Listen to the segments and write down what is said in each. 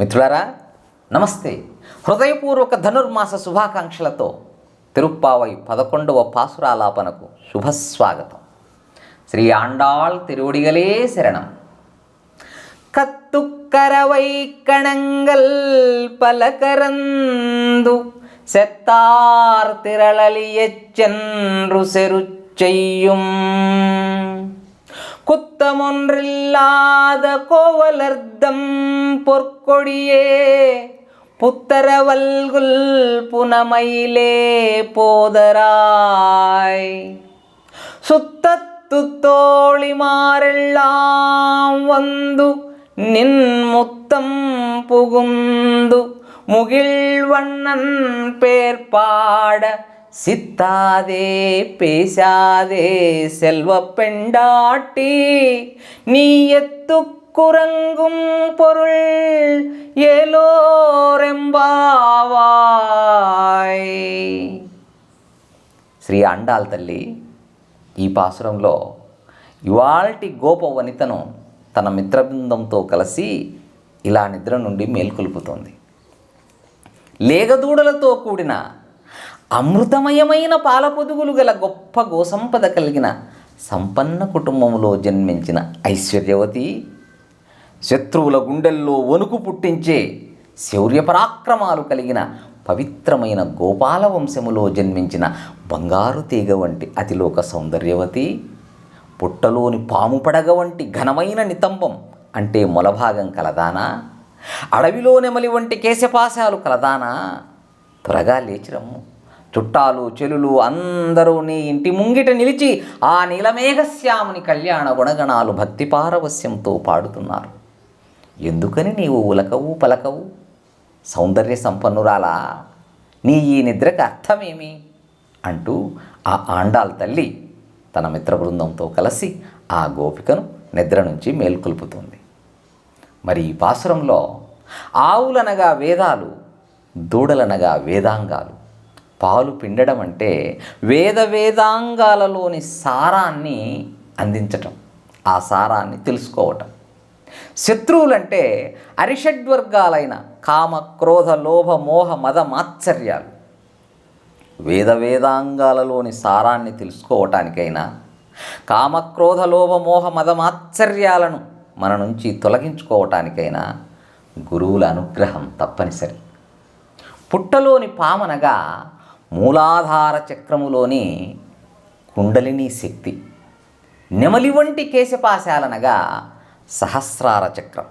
మిత్రులారా నమస్తే హృదయపూర్వక ధనుర్మాస శుభాకాంక్షలతో తిరుప్పావై పదకొండవ పాసురాలాపనకు శుభస్వాగతం శ్రీ ఆండాళ్ తిరువడిగలే శరణం கத்துக்கரவை கணங்கள் பல கரந்து செத்தார் திரளலியச் சென்று செருச்செய்யும் குத்தமொன்றில்லாத கோவலர்த்தம் பொற்கொடியே புத்தரவல்குல் புனமையிலே போதராய். சுத்தத்து தோழிமாரெல்லாம் வந்து நின் முத்தம் புகுந்து முகிழ்வண்ணன் பேர் பாட சித்தாதே பேசாதே செல்வ பெண்டாட்டி நீ எத்துக்குறங்கும் பொருள் ఏలోరెంబావాయ్ శ్రీ అండాల్ తల్లి ఈ పాసురంలో ఇవాల్టి గోప వనితను తన మిత్రబృందంతో కలిసి ఇలా నిద్ర నుండి మేల్కొల్పుతోంది లేగదూడలతో కూడిన అమృతమయమైన పాలపొదుగులు గల గొప్ప గోసంపద కలిగిన సంపన్న కుటుంబంలో జన్మించిన ఐశ్వర్యవతి శత్రువుల గుండెల్లో వణుకు పుట్టించే శౌర్య పరాక్రమాలు కలిగిన పవిత్రమైన గోపాల వంశములో జన్మించిన బంగారు తీగ వంటి అతిలోక సౌందర్యవతి పుట్టలోని పాము పడగ వంటి ఘనమైన నితంబం అంటే మొలభాగం కలదానా అడవిలో నెమలి వంటి కేశపాశాలు కలదానా? త్వరగా లేచిరమ్ము. చుట్టాలు చెలులు అందరూ నీ ఇంటి ముంగిట నిలిచి ఆ నీలమేఘశ్యాముని కళ్యాణ గుణగణాలు భక్తి పారవస్యంతో పాడుతున్నారు. ఎందుకని నీవు ఉలకవు పలకవు? సౌందర్య సంపన్నురాలా? నీ ఈ నిద్రకు అర్థమేమి? అంటూ ఆ ఆండాల్ తల్లి తన మిత్ర బృందంతో కలిసి ఆ గోపికను నిద్ర నుంచి మేల్కొల్పుతుంది. మరి ఈ పాసురంలో ఆవులనగా వేదాలు దూడలనగా వేదాంగాలు పాలు పిండడం అంటే వేద వేదాంగాలలోని సారాన్ని అందించటం ఆ సారాన్ని తెలుసుకోవటం. శత్రువులంటే అరిషడ్వర్గాలైన కామ క్రోధ లోభ మోహ మద మాత్సర్యాలు. వేద వేదాంగాలలోని సారాన్ని తెలుసుకోవటానికైనా కామక్రోధ లోభ మోహ మదమాత్సర్యాలను మన నుంచి తొలగించుకోవటానికైనా గురువుల అనుగ్రహం తప్పనిసరి. పుట్టలోని పామనగా మూలాధార చక్రములోని కుండలిని శక్తి నెమలి వంటి కేశపాశాలనగా సహస్రార చక్రం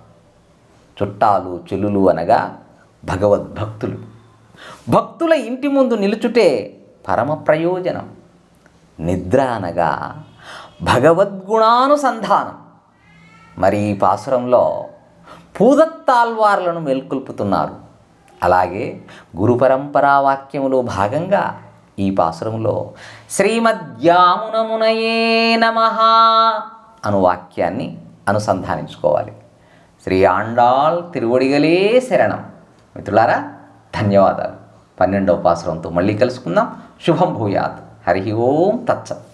చుట్టాలు చెల్లులు అనగా భగవద్భక్తులు. భక్తుల ఇంటి ముందు నిలుచుటే పరమ ప్రయోజనం నిద్ర అనగా భగవద్గుణానుసంధానం. మరి ఈ పాసురంలో పూదత్తాల్వార్లను మేల్కొల్పుతున్నారు. అలాగే గురు పరంపరా వాక్యములో భాగంగా ఈ పాసురంలో శ్రీమద్యామునమునయే నమ అను వాక్యాన్ని అనుసంధానించుకోవాలి. శ్రీ ఆండాల్ తిరువడిగలే శరణం. మిత్రులారా ధన్యవాదాలు. పన్నెండవ పాసురంతో మళ్ళీ కలుసుకుందాం. శుభం భూయాత్. హరి ఓం తచ్చత్